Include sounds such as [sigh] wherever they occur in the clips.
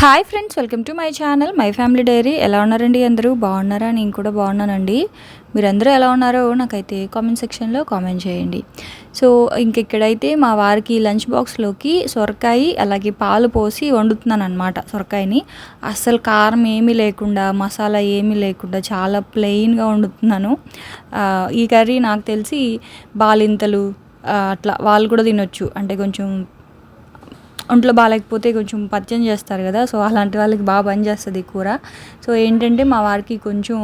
Hi friends welcome to my channel my family diary ఎలా ఉన్నారండి అందరూ? బాగున్నారా? నేను కూడా బాగున్నానండి. మీరందరూ ఎలా ఉన్నారో నాకైతే కామెంట్ సెక్షన్లో కామెంట్ చేయండి. సో ఇంక ఇక్కడైతే మా వారికి లంచ్ బాక్స్లోకి సొరకాయ అలాగే పాలు పోసి వండుతున్నాను అనమాట సొరకాయని. అస్సలు కారం ఏమీ లేకుండా మసాలా ఏమీ లేకుండా చాలా ప్లెయిన్గా వండుతున్నాను. ఈ కర్రీ నాకు తెలిసి బాలింతలు అట్లా వాళ్ళు కూడా తినొచ్చు. అంటే కొంచెం ఒంట్లో బాగాలేకపోతే కొంచెం పత్యం చేస్తారు కదా సో అలాంటి వాళ్ళకి బాగా పనిచేస్తుంది ఈ కూర. సో ఏంటంటే మా వారికి కొంచెం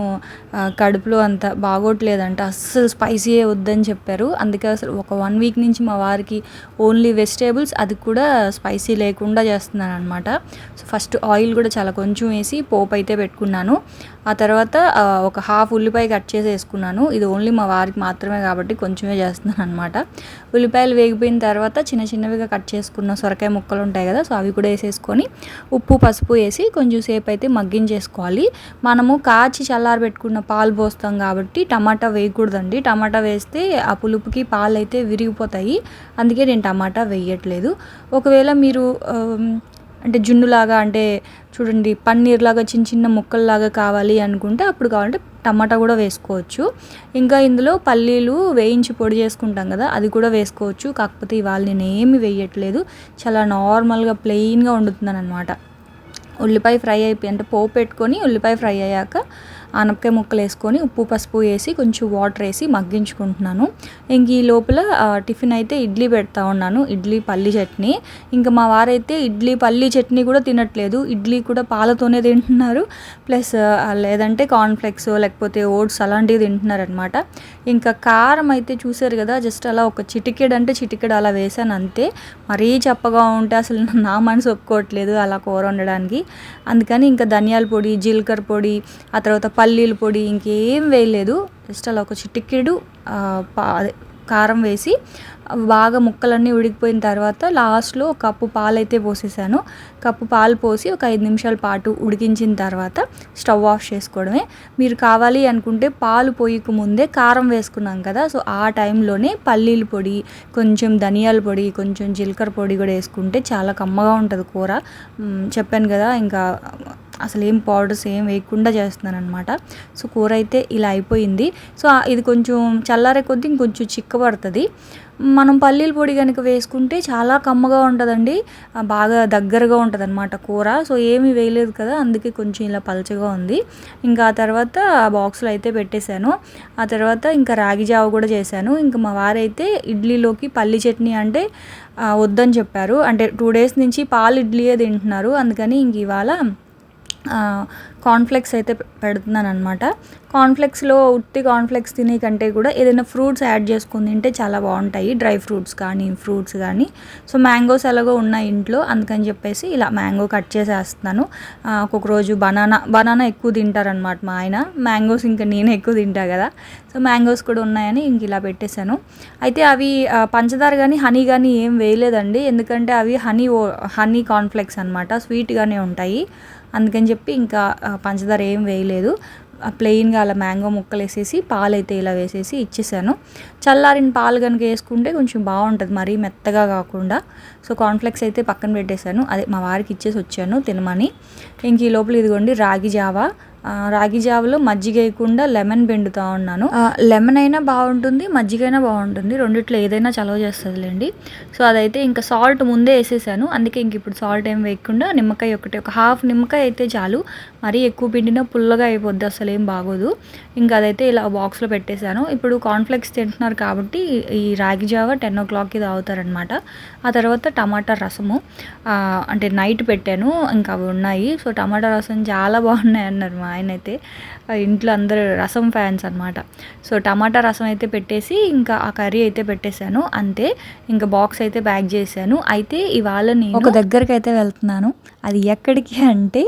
కడుపులో అంత బాగోట్లేదంట అస్సలు స్పైసీ వద్దని చెప్పారు. అందుకే అసలు ఒక వన్ వీక్ నుంచి మా వారికి ఓన్లీ వెజిటేబుల్స్ అది కూడా స్పైసీ లేకుండా చేస్తున్నాను అనమాట సో ఫస్ట్ ఆయిల్ కూడా చాలా కొంచెం వేసి పోపు అయితే పెట్టుకున్నాను. ఆ తర్వాత ఒక హాఫ్ ఉల్లిపాయ కట్ చేసి వేసుకున్నాను ఇది ఓన్లీ మా వారికి మాత్రమే కాబట్టి కొంచెమే చేస్తున్నాను అనమాట ఉల్లిపాయలు వేగిపోయిన తర్వాత చిన్న చిన్నవిగా కట్ చేసుకున్న సొరకాయ ముక్కలు ముక్కలు ఉంటాయి కదా సో అవి కూడా వేసేసుకొని ఉప్పు పసుపు వేసి కొంచెం సేపు అయితే మగ్గించేసుకోవాలి. మనము కాచి చల్లారబెట్టుకున్న పాలు పోస్తాం కాబట్టి టమాటా వేయకూడదండి. టమాటా వేస్తే ఆ పులుపుకి పాలు అయితే విరిగిపోతాయి. అందుకే నేను టమాటా వేయట్లేదు. ఒకవేళ మీరు అంటే జున్నులాగా అంటే చూడండి పన్నీర్ లాగా చిన్న చిన్న ముక్కల్లాగా కావాలి అనుకుంటే అప్పుడు కావాలంటే టమాటా కూడా వేసుకోవచ్చు. ఇంకా ఇందులో పల్లీలు వేయించి పొడి చేసుకుంటాం కదా అది కూడా వేసుకోవచ్చు. కాకపోతే ఇవాళ నేను ఏమి వేయట్లేదు. చాలా నార్మల్గా ప్లెయిన్గా వండుతున్నాను అనమాట ఉల్లిపాయ ఫ్రై అయిపోయి అంటే పోపు పెట్టుకొని ఉల్లిపాయ ఫ్రై అయ్యాక ఆనపకాయ ముక్కలు వేసుకొని ఉప్పు పసుపు వేసి కొంచెం వాటర్ వేసి మగ్గించుకుంటున్నాను. ఇంక ఈ లోపల టిఫిన్ అయితే ఇడ్లీ పెడతా ఉన్నాను. ఇడ్లీ పల్లి చట్నీ. ఇంకా మా వారైతే ఇడ్లీ పల్లి చట్నీ కూడా తినట్లేదు. ఇడ్లీ కూడా పాలతోనే తింటున్నారు. ప్లస్ లేదంటే కార్న్ఫ్లెక్స్ లేకపోతే ఓట్స్ అలాంటివి తింటున్నారనమాట ఇంకా కారం అయితే చూసారు కదా జస్ట్ అలా ఒక చిటికెడ్ అంటే చిటికెడ్ అలా వేసాను అంతే. మరీ చప్పగా ఉంటే అసలు నా మనసు ఒప్పుకోవట్లేదు అలా కూర వండడానికి. అందుకని ఇంకా ధనియాల పొడి జీలకర్ర పొడి ఆ తర్వాత పల్లీల పొడి ఇంకేం వేయలేదు. జస్ట్ అలా ఒక చిటికెడు కారం వేసి బాగా ముక్కలన్నీ ఉడికిపోయిన తర్వాత లాస్ట్లో ఒక కప్పు పాలు అయితే పోసేసాను. కప్పు పాలు పోసి ఒక ఐదు నిమిషాల పాటు ఉడికించిన తర్వాత స్టవ్ ఆఫ్ చేసుకోవడమే. మీరు కావాలి అనుకుంటే పాలు పోయక ముందే కారం వేసుకున్నాం కదా సో ఆ టైంలోనే పల్లీల పొడి కొంచెం ధనియాల పొడి కొంచెం జీలకర్ర పొడి కూడా వేసుకుంటే చాలా కమ్మగా ఉంటుంది కూర. చెప్పాను కదా ఇంకా అసలు ఏం పౌడర్స్ ఏం వేయకుండా చేస్తున్నాను అనమాట సో కూర అయితే ఇలా అయిపోయింది. సో ఇది కొంచెం చల్లారే కొద్దీ ఇంకొంచెం చిక్కబడుతుంది. మనం పల్లీల పొడి కనుక వేసుకుంటే చాలా కమ్మగా ఉంటుందండి. బాగా దగ్గరగా ఉంటుంది అనమాట కూర. సో ఏమీ వేయలేదు కదా అందుకే కొంచెం ఇలా పలచగా ఉంది. ఇంకా ఆ తర్వాత ఆ బాక్స్లో అయితే పెట్టేశాను. ఆ తర్వాత ఇంకా రాగి జావ కూడా చేశాను. ఇంకా మా వారైతే ఇడ్లీలోకి పల్లి చట్నీ అంటే వద్దని చెప్పారు. అంటే టూ డేస్ నుంచి పాలు ఇడ్లీయే తింటున్నారు. అందుకని ఇంక ఇవాళ కార్న్ఫ్లెక్స్ అయితే పెడుతున్నాను అనమాట కార్న్ఫ్లెక్స్లో ఉత్తి కార్న్ఫ్లెక్స్ తినే కంటే కూడా ఏదైనా ఫ్రూట్స్ యాడ్ చేసుకుని తింటే చాలా బాగుంటాయి. డ్రై ఫ్రూట్స్ కానీ ఫ్రూట్స్ కానీ. సో మ్యాంగోస్ ఎలాగో ఉన్నాయి ఇంట్లో అందుకని చెప్పేసి ఇలా మ్యాంగో కట్ చేసేస్తున్నాను. ఒక్కొక్క రోజు బనానా బనానా ఎక్కువ తింటారనమాట మా ఆయన. మ్యాంగోస్ ఇంకా నేను ఎక్కువ తింటా కదా. సో మ్యాంగోస్ కూడా ఉన్నాయని ఇంక ఇలా పెట్టేశాను. అయితే అవి పంచదార కానీ హనీ కానీ ఏం వేయలేదండి. ఎందుకంటే అవి హనీ హనీ కాన్ఫ్లెక్స్ అనమాట స్వీట్గానే ఉంటాయి. అందుకని చెప్పి ఇంకా పంచదార ఏం వేయలేదు. ప్లెయిన్గా అలా మ్యాంగో ముక్కలు వేసేసి పాలు అయితే ఇలా వేసేసి ఇచ్చేసాను. చల్లారిన పాలు కనుక వేసుకుంటే కొంచెం బాగుంటుంది మరీ మెత్తగా కాకుండా. సో కార్న్ఫ్లెక్స్ అయితే పక్కన పెట్టేశాను. అదే మా వారికి ఇచ్చేసి వచ్చాను తినమని. ఇంక ఈ లోపల ఇదిగోండి రాగి జావా రాగి జావలో మజ్జిగ వేయకుండా లెమన్ పిండుతా ఉన్నాను. లెమన్ అయినా బాగుంటుంది మజ్జిగ అయినా బాగుంటుంది. రెండిట్లో ఏదైనా చలవ చేస్తుందిలేండి. సో అదైతే ఇంకా సాల్ట్ ముందే వేసేసాను. అందుకే ఇంక ఇప్పుడు సాల్ట్ ఏం వేయకుండా నిమ్మకాయ ఒకటి ఒక హాఫ్ నిమ్మకాయ అయితే చాలు. మరీ ఎక్కువ పిండినా పుల్లగా అయిపోద్ది అసలు ఏం బాగోదు. ఇంకా అదైతే ఇలా బాక్స్లో పెట్టేశాను. ఇప్పుడు కార్న్ఫ్లెక్స్ తింటున్నారు కాబట్టి ఈ రాగి జావ టెన్ ఓ క్లాక్కి తాగుతారనమాట. ఆ తర్వాత టమాటా రసము అంటే నైట్ పెట్టాను. ఇంకా అవి ఉన్నాయి. సో టమాటా రసం చాలా బాగున్నాయి అన్నారు మా ఆయన అయితే ఇంట్లో అందరూ రసం ఫ్యాన్స్ అనమాట సో టమాటా రసం అయితే పెట్టేసి ఇంకా ఆ కర్రీ అయితే పెట్టేశాను. అంతే ఇంకా బాక్స్ అయితే ప్యాక్ చేశాను. అయితే ఇవాళ నేను ఒక దగ్గరికి అయితే వెళ్తున్నాను. అది ఎక్కడికి అంటే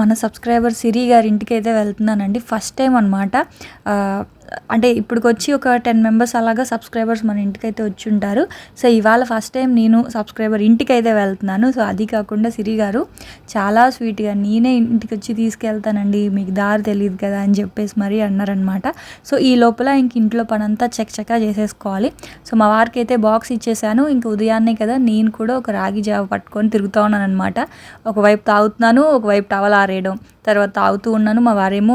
మన సబ్స్క్రైబర్ సిరి గారి ఇంటికి అయితే వెళ్తున్నానండి. ఫస్ట్ టైం అనమాట అంటే ఇప్పటికొచ్చి ఒక టెన్ మెంబర్స్ అలాగా సబ్స్క్రైబర్స్ మన ఇంటికైతే వచ్చి ఉంటారు సో ఇవాళ ఫస్ట్ టైం నేను సబ్స్క్రైబర్ ఇంటికైతే వెళ్తున్నాను. సో అది కాకుండా సిరి గారు చాలా స్వీట్గా నేనే ఇంటికి వచ్చి తీసుకెళ్తానండి. మీకు దారి తెలియదు కదా అని చెప్పేసి మరీ అన్నారనమాట సో ఈ లోపల ఇంక ఇంట్లో పనంతా చెక్ చెక్కా చేసేసుకోవాలి. సో మా వారికి అయితే బాక్స్ ఇచ్చేసాను. ఇంక ఉదయాన్నే కదా నేను కూడా ఒక రాగి జావ పట్టుకొని తిరుగుతూ ఉన్నాను అనమాట ఒకవైపు తాగుతున్నాను ఒకవైపు టవల్ ఆరేయడం. తర్వాత తాగుతూ ఉన్నాను. మా వారేమో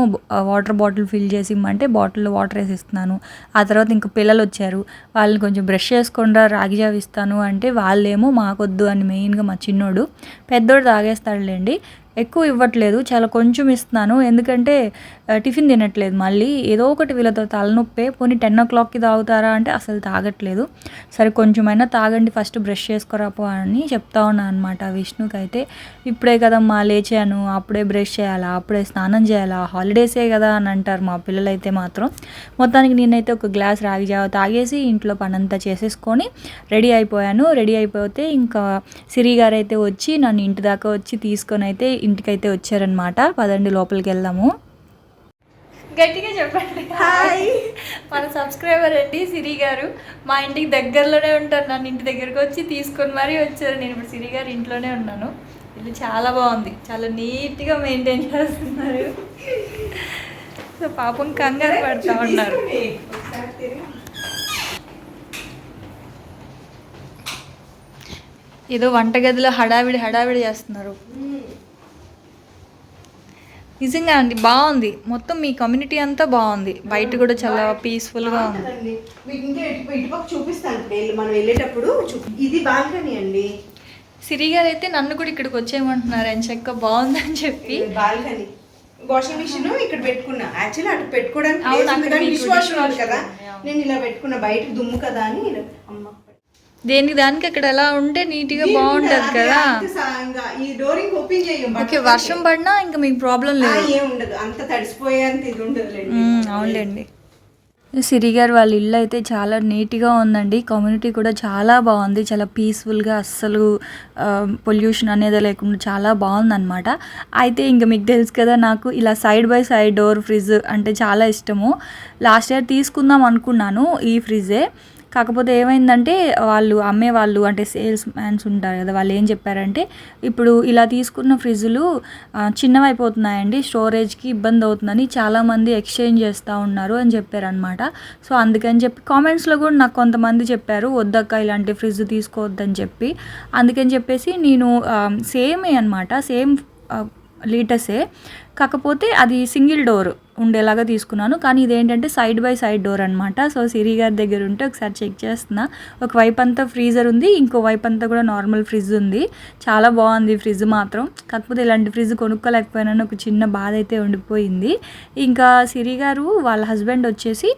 వాటర్ బాటిల్ ఫిల్ చేసి ఇమ్మంటే బాటిల్లో వాటర్ వేసి ఇస్తున్నాను ఆ తర్వాత ఇంకా పిల్లలు వచ్చారు వాళ్ళని కొంచెం బ్రష్ చేసుకుండా రాగి జావ ఇస్తాను అంటే వాళ్ళేమో మాకొద్దు అని మెయిన్గా మా చిన్నోడు. పెద్దోడు తాగేస్తాడులేండి. ఎక్కువ ఇవ్వట్లేదు చాలా కొంచెం ఇస్తున్నాను. ఎందుకంటే టిఫిన్ తినట్లేదు మళ్ళీ. ఏదో ఒకటి వీళ్ళతో తలనొప్పే. పోనీ టెన్ ఓ క్లాక్కి తాగుతారా అంటే అసలు తాగట్లేదు. సరే కొంచెమైనా తాగండి ఫస్ట్ బ్రష్ చేసుకోరాపో అని చెప్తా ఉన్నాను అనమాట విష్ణుకి అయితే. ఇప్పుడే కదమ్మా లేచాను అప్పుడే బ్రష్ చేయాలా అప్పుడే స్నానం చేయాలా హాలిడేసే కదా అని అంటారు మా పిల్లలైతే మాత్రం. మొత్తానికి నేనైతే ఒక గ్లాస్ రాగి జావ తాగేసి ఇంట్లో పనంతా చేసేసుకొని రెడీ అయిపోయాను. రెడీ అయిపోతే ఇంకా సిరి గారు అయితే వచ్చి నన్ను ఇంటి దాకా వచ్చి తీసుకొని అయితే ఇంటికైతే వచ్చారనమాట పదండి లోపలికి వెళ్దాము. గట్టిగా చెప్పండి. హాయ్ మన సబ్స్క్రైబర్ అండి సిరి గారు. మా ఇంటికి దగ్గరలోనే ఉంటారు. నన్ను ఇంటి దగ్గరకు వచ్చి తీసుకొని మరీ వచ్చారు. నేను ఇప్పుడు సిరి గారు ఇంట్లోనే ఉన్నాను. ఇల్లు చాలా బాగుంది. చాలా నీట్గా మెయింటైన్ చేస్తున్నారు. సో పాపం కంగారు పడుతూ ఉన్నారు. ఏదో వంటగదిలో హడావిడి హడావిడి చేస్తున్నారు. నిజంగా అండి బాగుంది. మొత్తం మీ కమ్యూనిటీ అంతా బాగుంది. బయట కూడా చాలా పీస్ఫుల్గా ఉంది. మీకు ఇంకా ఇటు ఇటుపక్క చూపిస్తాను. మనం వెళ్ళేటప్పుడు ఇది బాల్కనీ అండి. సిరి గారు అయితే నన్ను కూడా ఇక్కడికి వచ్చేయమంటున్నారు. అని చెక్క బాగుందని చెప్పి. బాల్కనీ. వాషింగ్ మిషన్ ఇక్కడ పెట్టుకున్నా. యాక్చువల్లీ అటు పెట్టుకోవడానికి ఉంది ఉంది కదా. ఉంది. నేను ఇలా పెట్టుకున్న. బయట దుమ్ము కదా అని అమ్మ. దేనికి దానికి అక్కడ ఎలా ఉంటే నీట్గా బాగుంటది కదా. అంత సా- ఇంకా ఈ డోరింగ్ ఓపెన్ చేయం ఓకే వర్షం పడినా ఇంకా మీకు ప్రాబ్లం లేదు. ఏం ఉండదు. అంత తడిసిపోయేంత ఇది అవునులేండి. సిరి గారు వాళ్ళ ఇల్లు అయితే చాలా నీట్గా ఉందండి. కమ్యూనిటీ కూడా చాలా బాగుంది. చాలా పీస్ఫుల్గా అస్సలు పొల్యూషన్ అనేది లేకుండా చాలా బాగుందన్నమాట. అయితే ఇంకా మీకు తెలుసు కదా నాకు ఇలా side by side door fridge అంటే చాలా ఇష్టము. లాస్ట్ ఇయర్ తీసుకుందాం అనుకున్నాను ఈ ఫ్రిడ్జే కాకపోతే ఏమైందంటే వాళ్ళు అమ్మే వాళ్ళు అంటే సేల్స్ మ్యాన్స్ ఉంటారు కదా వాళ్ళు ఏం చెప్పారంటే ఇప్పుడు ఇలా తీసుకున్న ఫ్రిడ్జులు చిన్నవైపోతున్నాయండి స్టోరేజ్కి ఇబ్బంది అవుతుందని చాలామంది ఎక్స్చేంజ్ చేస్తూ ఉన్నారు అని చెప్పారనమాట సో అందుకని చెప్పి కామెంట్స్లో కూడా నాకు కొంతమంది చెప్పారు వద్దక్క ఇలాంటి ఫ్రిడ్జ్ తీసుకోవద్దని చెప్పి. అందుకని చెప్పేసి నేను సేమే అనమాట సేమ్ లీటర్సే. కాకపోతే అది సింగిల్ డోర్ ఉండేలాగా తీసుకున్నాను. కానీ ఇదేంటంటే సైడ్ బై సైడ్ డోర్ అనమాట సో సిరి గారి దగ్గర ఉంటే ఒకసారి చెక్ చేస్తున్నా. ఒక వైపు అంతా ఫ్రీజర్ ఉంది ఇంకో వైపు అంతా కూడా నార్మల్ ఫ్రిడ్జ్ ఉంది. చాలా బాగుంది ఫ్రిడ్జ్ మాత్రం. కాకపోతే ఇలాంటి ఫ్రిడ్జ్ కొనుక్కోలేకపోయినాను. ఒక చిన్న బాధ అయితే ఉండిపోయింది. ఇంకా సిరి గారు వాళ్ళ హస్బెండ్ వచ్చేసి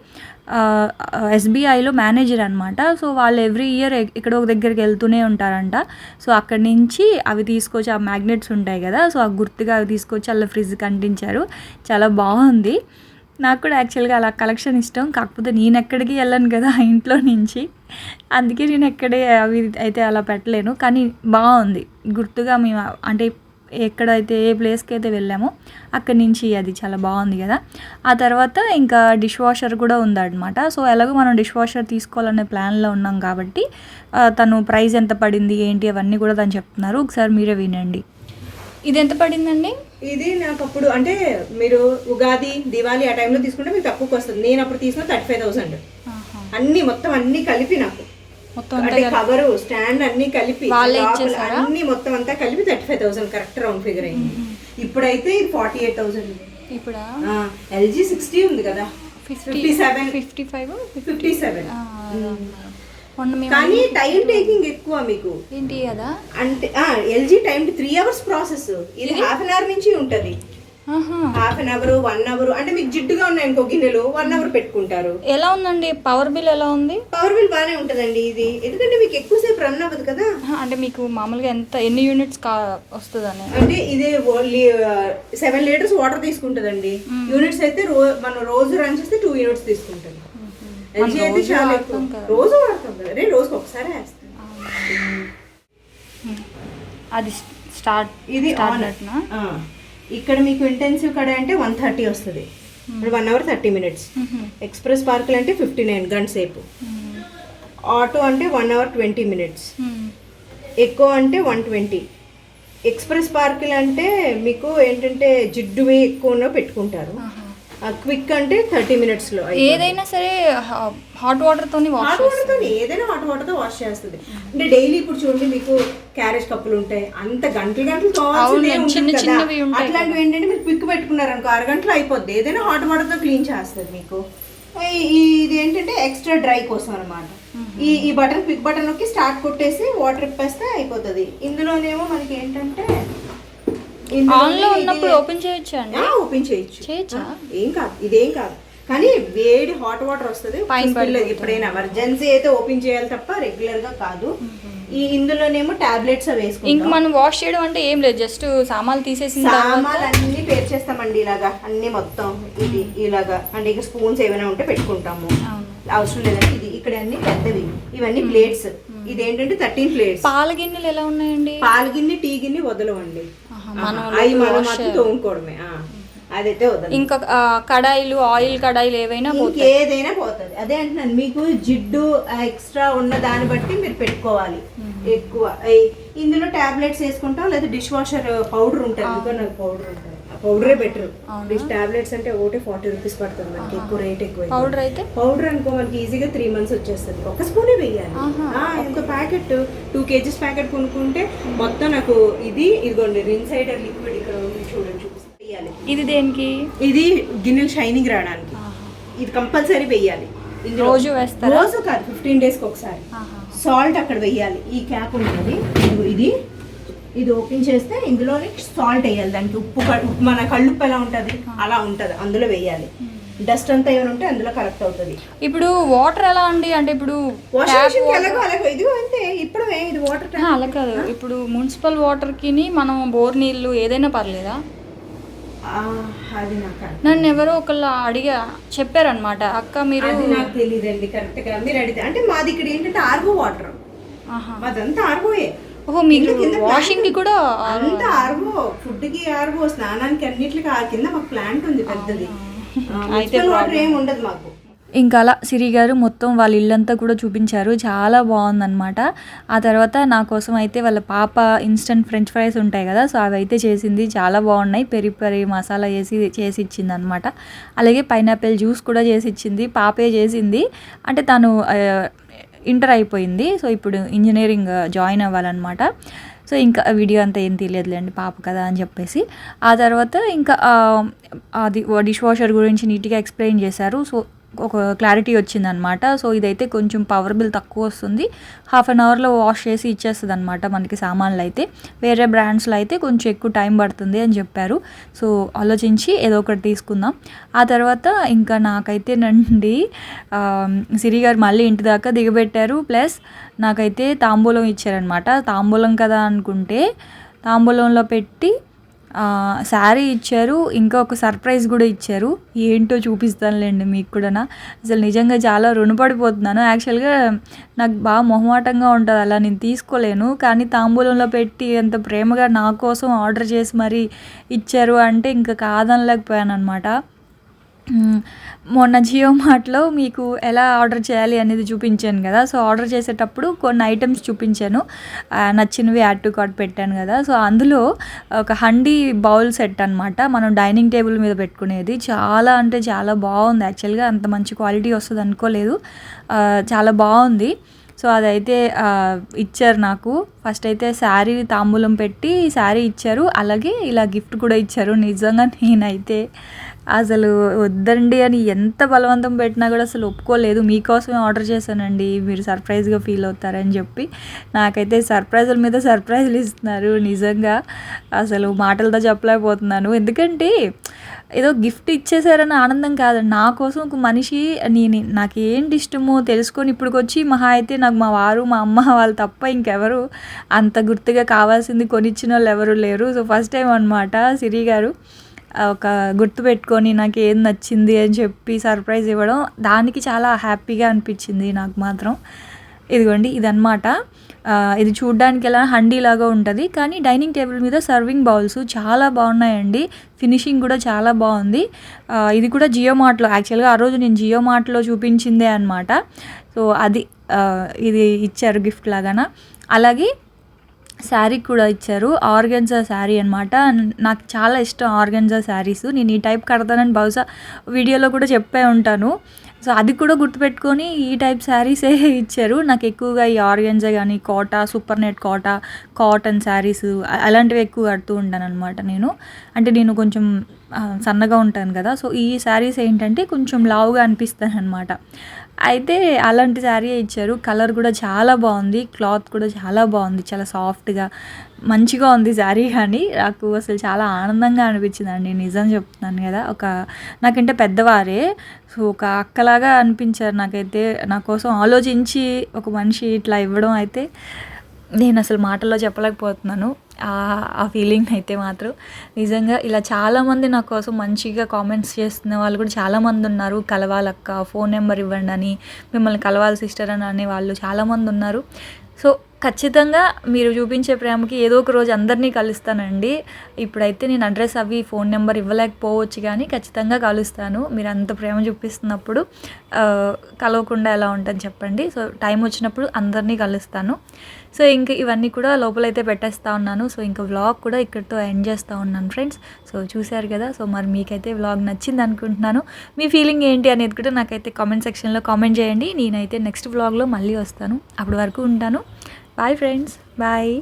ఎస్బీఐలో మేనేజర్ అనమాట సో వాళ్ళు ఎవ్రీ ఇయర్ ఇక్కడ ఒక దగ్గరికి వెళ్తూనే ఉంటారంట. సో అక్కడి నుంచి అవి తీసుకొచ్చి ఆ మ్యాగ్నెట్స్ ఉంటాయి కదా. సో ఆ గుర్తుగా అవి తీసుకొచ్చి అలా ఫ్రిడ్జ్కి అంటించారు చాలా బాగుంది. నాకు కూడా యాక్చువల్గా అలా కలెక్షన్ ఇష్టం. కాకపోతే నేను ఎక్కడికి వెళ్ళను కదా ఇంట్లో నుంచి. అందుకే నేను ఎక్కడే అవి అయితే అలా పెట్టలేను. కానీ బాగుంది. గుర్తుగా మేము అంటే ఎక్కడైతే ఏ ప్లేస్కి అయితే వెళ్ళామో అక్కడి నుంచి అది చాలా బాగుంది కదా. ఆ తర్వాత ఇంకా డిష్ వాషర్ కూడా ఉందన్నమాట. సో ఎలాగో మనం డిష్ వాషర్ తీసుకోవాలనే ప్లాన్లో ఉన్నాం కాబట్టి తను ప్రైస్ ఎంత పడింది ఏంటి అవన్నీ కూడా తను చెప్తున్నారు. ఒకసారి మీరే వినండి. ఇది ఎంత పడిందండి? ఇది నాకు అప్పుడు అంటే మీరు ఉగాది దివాళీ ఆ టైంలో తీసుకుంటే మీకు తక్కువకి వస్తుంది. నేను అప్పుడు తీసుకున్న థర్టీ ఫైవ్ థౌసండ్. అన్ని మొత్తం అన్ని కలిపి నాకు. మొత్తం అంటే కవరు స్టాండ్ అన్ని కలిపి? అన్ని మొత్తం అంతా కలిపి thirty five thousand correct round figure అయింది. ఇప్పుడైతే ఇది ఫార్టీ ఎయిట్ థౌసండ్ ఇప్పుడు ఎల్జీ సిక్స్టీ ఉంది కదా. Fifty seven fifty five fifty. Seven కానీ టైం టేకింగ్ ఎక్కువ మీకు. ఏంటి కదా? అంటే LG time three hours process ఇది హాఫ్ అన్ అవర్ నుంచి ఉంటది. Half an hour one hour అంటే మీకు జిడ్డుగా ఉన్నాయి ఇంకో గిన్నెలు వన్ అవర్ పెట్టుకుంటారు. ఎలా ఉందండి? పవర్ బిల్ ఎలా ఉంది? పవర్ బిల్ బాగానే ఉంటదండి ఇది. ఎందుకంటే మీకు ఎక్కువసేపు రన్ అవ్వదు కదా. అంటే మీకు మామూలుగా ఎంత ఎన్ని యూనిట్స్ వస్తుందని? అంటే ఇదే సెవెన్ లీటర్స్ వాటర్ తీసుకుంటదండి. యూనిట్స్ అయితే రో మనం రోజు రన్ చేస్తే టూ యూనిట్స్ తీసుకుంటుంది. ఎల్జీ అయితే రోజు చాలా వాడతాం ఎక్కువ. కదా. రోజు వాడతాం కదా. నేను రోజుకి ఒకసారి వేస్తాను. అది స్టార్ట్ ఇది. ఇక్కడ మీకు ఇంటెన్సివ్ కడ అంటే వన్ థర్టీ వస్తుంది. One hour thirty minutes express పార్కులు అంటే ఫిఫ్టీ నైన్ గంట సేపు ఆటో అంటే వన్ అవర్ ట్వంటీ మినిట్స్ ఎక్కువ అంటే వన్ ట్వంటీ ఎక్స్ప్రెస్ పార్కులు అంటే మీకు ఏంటంటే జిడ్డువి ఎక్కువ పెట్టుకుంటారు. క్విక్ అంటే థర్టీ మినిట్స్లో ఏదైనా సరే హాట్ వాటర్తోని వాష్ హాట్ వాటర్తో ఏదైనా హాట్ వాటర్తో వాష్ చేస్తుంది. అంటే డైలీ ఇప్పుడు చూడండి మీకు క్యారేజ్ కప్పులు ఉంటాయి అంత గంటలు గంటలు ఉంటాయి అట్లాంటివి ఏంటంటే మీరు క్విక్ పెట్టుకున్నారు అనుకో అరగంటలో అయిపోద్ది. ఏదైనా హాట్ వాటర్తో క్లీన్ చేస్తుంది మీకు. ఇది ఏంటంటే ఎక్స్ట్రా డ్రై కోసం అనమాట ఈ ఈ బటన్ క్విక్ బటన్ నొక్కి స్టార్ట్ కొట్టేసి వాటర్ ఇప్పేస్తే అయిపోతుంది. ఇందులోనేమో మనకి ఏంటంటే ఇందులోనే ఆన్లో ఇది- ఉన్నప్పుడు ఓపెన్ చేయొచ్చా అండి? ఓపెన్ చేయొచ్చు. ఏం కాదు ఇదేం కాదు. కానీ వేడి హాట్ వాటర్ వస్తుంది ఎప్పుడైనా ఎమర్జెన్సీ అయితే ఓపెన్ చేయాలి తప్ప రెగ్యులర్గా కాదు ఈ ఇందులోనేమో టాబ్లెట్స్ అవి ఇంక వేసుకుంటాం మనం వాష్ చేయడం అంటే ఏం లేదు జస్ట్ సామాన్లు తర్వాత సామాన్లు అన్ని పేర్చేస్తామండి ఇలాగా అన్ని మొత్తం ఇది ఇలాగా. అంటే ఇక స్పూన్స్ ఏమైనా ఉంటే పెట్టుకుంటాము. అవసరం లేదండి ఇది ఇక్కడ అన్ని పెద్దవి. ఇవన్నీ ప్లేట్స్. ఇది ఏంటంటే థర్టీన్ ప్లేట్స్. పాల గిన్నెలు ఎలా ఉన్నాయండి? పాల గిన్నె టీ గిన్నె వదలవండి. అవి మనం మాత్రం తోముకోవడమే. ఆ. అదైతే వదలం ఇంకా కడాయిలు ఆయిల్ కడాయిలు ఏవైనా ఇంకేదైనా పోతుంది అదే అంటున్నాను మీకు జిడ్డు ఎక్స్ట్రా ఉన్న దాన్ని బట్టి మీరు పెట్టుకోవాలి. ఎక్కువ. ఇందులో టాబ్లెట్స్ వేసుకుంటాం లేదా డిష్ వాషర్ పౌడర్ ఉంటుంది. నాకు పౌడర్ ఉంటుంది. పౌడరే బెటర్. టాబ్లెట్స్ అంటే ఒకటి ఫార్టీ రూపీస్ పడుతుంది మనకి ఎక్కువ రేట్ ఎక్కువ పౌడర్ అయితే? పౌడర్ అనుకో మనకి ఈజీగా త్రీ మంత్స్ వచ్చేస్తుంది. ఒక స్పూనే వేయాలి ఒక ప్యాకెట్ టూ కేజీస్ ప్యాకెట్ కొనుక్కుంటే మొత్తం నాకు ఇది ఇదిగోండి రిన్సైడర్ లిక్విడ్ ఇక్కడ ఉంది చూడండి వేయాలి ఇది దేనికి? ఇది గిన్నెలు షైనింగ్ రావడానికి. ఇది కంపల్సరీ వెయ్యాలి. ఇందులో- రోజు వేస్తారా? రోజు కాదు ఫిఫ్టీన్ డేస్కి ఒకసారి. సాల్ట్ అక్కడ వెయ్యాలి. ఈ క్యాప్ ఉంటుంది. ఇది. ఇది ఓపెన్ చేస్తే ఇందులోనే సాల్ట్ వేయాలి. దానికి ఉప్పు మన కళ్ళుప్పు ఎలా ఉంటుంది? అలా ఉంటుంది. అందులో వేయాలి. డస్ట్ అంతా ఏమైనా ఉంటే అందులో కరెక్ట్ అవుతుంది. ఇప్పుడు వాటర్ ఎలా అండి? అంటే ఇప్పుడు ఇదిగో అంతే. ఇప్పుడు ఇది వాటర్ అలా కాదు. ఇప్పుడు మున్సిపల్ వాటర్కి మనం బోర్ నీళ్ళు ఏదైనా పర్లేదా. నన్ను ఎవరో ఒకళ్ళు అడిగా చెప్పారనమాట అక్క మీరు నాకు తెలియదండి కరెక్ట్గా మీరు అడిగితే అంటే మాది ఇక్కడ ఏంటంటే ఆర్వో వాటర్. మాదంతా ఆర్వోయే. ఓహో మీరు వాషింగ్కి. కూడా అంతా ఆర్వో ఫుడ్కి ఆర్వో స్నానానికి అన్నిటికి ఆ కింద మాకు ప్లాంట్ ఉంది పెద్దది. అయితే వాటర్ ఏమి ఉండదు మాకు. ఇంకా అలా సిరి గారు మొత్తం వాళ్ళ ఇల్లంతా కూడా చూపించారు. చాలా బాగుందన్నమాట. ఆ తర్వాత నా కోసం అయితే వాళ్ళ పాప ఇన్స్టంట్ ఫ్రెంచ్ ఫ్రైస్ ఉంటాయి కదా సో అవి అయితే చేసింది. చాలా బాగున్నాయి. పెరి పెరి మసాలా వేసి చేసి ఇచ్చింది అనమాట అలాగే పైనాపిల్ జ్యూస్ కూడా చేసి ఇచ్చింది. పాపే చేసింది. అంటే తను ఇంటర్ అయిపోయింది. సో ఇప్పుడు ఇంజనీరింగ్ uh, జాయిన్ అవ్వాలన్నమాట. సో ఇంకా వీడియో అంతా ఏం తెలియదులేండి పాప కదా అని చెప్పేసి. ఆ తర్వాత ఇంకా అది డిష్ వాషర్ గురించి నీట్గా ఎక్స్ప్లెయిన్ చేశారు. సో ఒక క్లారిటీ వచ్చిందనమాట. సో ఇదైతే కొంచెం పవర్ బిల్ తక్కువ వస్తుంది. హాఫ్ అన్ అవర్లో వాష్ చేసి ఇచ్చేస్తుంది అనమాట మనకి సామాన్లు అయితే వేరే బ్రాండ్స్లో అయితే కొంచెం ఎక్కువ టైం పడుతుంది అని చెప్పారు. సో ఆలోచించి ఏదో ఒకటి తీసుకుందాం. ఆ తర్వాత ఇంకా నాకైతే నండి సిరి గారు మళ్ళీ ఇంటి దాకా దిగబెట్టారు. ప్లస్ నాకైతే తాంబూలం ఇచ్చారనమాట. తాంబూలం కదా అనుకుంటే తాంబూలంలో పెట్టి శారీ ఇచ్చారు ఇంకా ఒక సర్ప్రైజ్ కూడా ఇచ్చారు. ఏంటో చూపిస్తానులేండి మీకు కూడా అసలు నిజంగా చాలా రుణపడిపోతున్నాను. యాక్చువల్గా నాకు బాగా మొహమాటంగా ఉంటుంది అలా నేను తీసుకోలేను. కానీ తాంబూలంలో పెట్టి అంత ప్రేమగా నా కోసం ఆర్డర్ చేసి మరీ ఇచ్చారు అంటే ఇంకా కాదనలేకపోయాను అనమాట మొన్న జియో మార్ట్లో మీకు ఎలా ఆర్డర్ చేయాలి అనేది చూపించాను కదా. సో ఆర్డర్ చేసేటప్పుడు కొన్ని ఐటమ్స్ చూపించాను. నచ్చినవి యాడ్ టు కార్ట్ పెట్టాను కదా. సో అందులో ఒక హండీ బౌల్ సెట్ అనమాట మనం డైనింగ్ టేబుల్ మీద పెట్టుకునేది. చాలా అంటే చాలా బాగుంది. యాక్చువల్గా అంత మంచి క్వాలిటీ వస్తుంది అనుకోలేదు. చాలా బాగుంది. సో అదైతే ఇచ్చారు నాకు. ఫస్ట్ అయితే శారీ తాంబూలం పెట్టి శారీ ఇచ్చారు. అలాగే ఇలా గిఫ్ట్ కూడా ఇచ్చారు. నిజంగా నేనైతే అసలు వద్దండి అని ఎంత బలవంతం పెట్టినా కూడా అసలు ఒప్పుకోలేదు. మీకోసమే ఆర్డర్ చేశానండి. మీరు సర్ప్రైజ్గా ఫీల్ అవుతారని చెప్పి నాకైతే సర్ప్రైజుల మీద సర్ప్రైజులు ఇస్తున్నారు. నిజంగా అసలు మాటలతో చెప్పలేకపోతున్నాను. ఎందుకంటే ఏదో గిఫ్ట్ ఇచ్చేసారని ఆనందం కాదండి. నా కోసం ఒక మనిషి నేను నాకు ఏంటి ఇష్టమో తెలుసుకొని ఇప్పటికొచ్చి మహా అయితే నాకు మా వారు మా అమ్మ వాళ్ళు తప్ప ఇంకెవరు అంత గుర్తుగా కావాల్సింది కొనిచ్చిన వాళ్ళు ఎవరు లేరు. సో ఫస్ట్ టైం అనమాట సిరి గారు. ఒక గుర్తు పెట్టుకొని నాకు ఏం నచ్చింది అని చెప్పి సర్ప్రైజ్ ఇవ్వడం దానికి చాలా హ్యాపీగా అనిపించింది నాకు మాత్రం. ఇదిగోండి ఇదనమాట ఇది చూడ్డానికి ఎలా హండీ లాగా ఉంటుంది కానీ డైనింగ్ టేబుల్ మీద సర్వింగ్ బౌల్స్ చాలా బాగున్నాయండి. ఫినిషింగ్ కూడా చాలా బాగుంది. ఇది కూడా జియో మార్ట్లో యాక్చువల్గా ఆ రోజు నేను జియో మార్ట్లో చూపించిందే అనమాట సో అది ఇది ఇచ్చారు గిఫ్ట్ లాగాన? అలాగే శారీ కూడా ఇచ్చారు. ఆర్గెన్జా శారీ అనమాట నాకు చాలా ఇష్టం ఆర్గెన్జా శారీస్. నేను ఈ టైప్ కడతానని బహుశా వీడియోలో కూడా చెప్పే ఉంటాను. సో అది కూడా గుర్తుపెట్టుకొని ఈ టైప్ శారీసే [laughs] ఇచ్చారు. నాకు ఎక్కువగా ఈ ఆర్గెన్జా కానీ Kota super net Kota cotton saris అలాంటివి ఎక్కువ కడుతూ ఉంటాను అనమాట నేను. అంటే నేను కొంచెం సన్నగా ఉంటాను కదా. సో ఈ శారీస్ ఏంటంటే కొంచెం లావుగా అనిపిస్తాను అనమాట అయితే అలాంటి శారీ ఇచ్చారు. కలర్ కూడా చాలా బాగుంది. క్లాత్ కూడా చాలా బాగుంది. చాలా సాఫ్ట్గా మంచిగా ఉంది శారీ కానీ నాకు అసలు చాలా ఆనందంగా అనిపించిందండి. నిజం చెప్తున్నాను కదా. ఒక నాకంటే పెద్దవారే. సో ఒక అక్కలాగా అనిపించారు నాకైతే. నా కోసం ఆలోచించి ఒక మనిషి ఇట్లా ఇవ్వడం అయితే నేను అసలు మాటల్లో చెప్పలేకపోతున్నాను. ఆ- ఫీలింగ్ అయితే మాత్రం. నిజంగా ఇలా చాలామంది నా కోసం మంచిగా కామెంట్స్ చేస్తున్న వాళ్ళు కూడా చాలామంది ఉన్నారు. కలవాలక్క ఫోన్ నెంబర్ ఇవ్వండి అని మిమ్మల్ని కలవాలి సిస్టర్ అని అనే వాళ్ళు చాలామంది ఉన్నారు. సో ఖచ్చితంగా మీరు చూపించే ప్రేమకి ఏదో ఒక రోజు అందరినీ కలుస్తానండి. ఇప్పుడైతే నేను అడ్రస్ అవి ఫోన్ నెంబర్ ఇవ్వలేకపోవచ్చు కానీ ఖచ్చితంగా కలుస్తాను. మీరు అంత ప్రేమ చూపిస్తున్నప్పుడు కలవకుండా ఎలా ఉంటుంది చెప్పండి. సో టైం వచ్చినప్పుడు అందరినీ కలుస్తాను. సో ఇంక ఇవన్నీ కూడా లోపలైతే పెట్టేస్తా ఉన్నాను. సో ఇంకా వ్లాగ్ కూడా ఇక్కడితో ఎండ్ చేస్తూ ఉన్నాను ఫ్రెండ్స్. సో చూశారు కదా? సో మరి మీకైతే వ్లాగ్ నచ్చింది అనుకుంటున్నాను. మీ ఫీలింగ్ ఏంటి అనేది కూడా నాకైతే కామెంట్ సెక్షన్లో కామెంట్ చేయండి. నేనైతే నెక్స్ట్ వ్లాగ్లో మళ్ళీ వస్తాను. అప్పటి వరకు ఉంటాను. Bye friends bye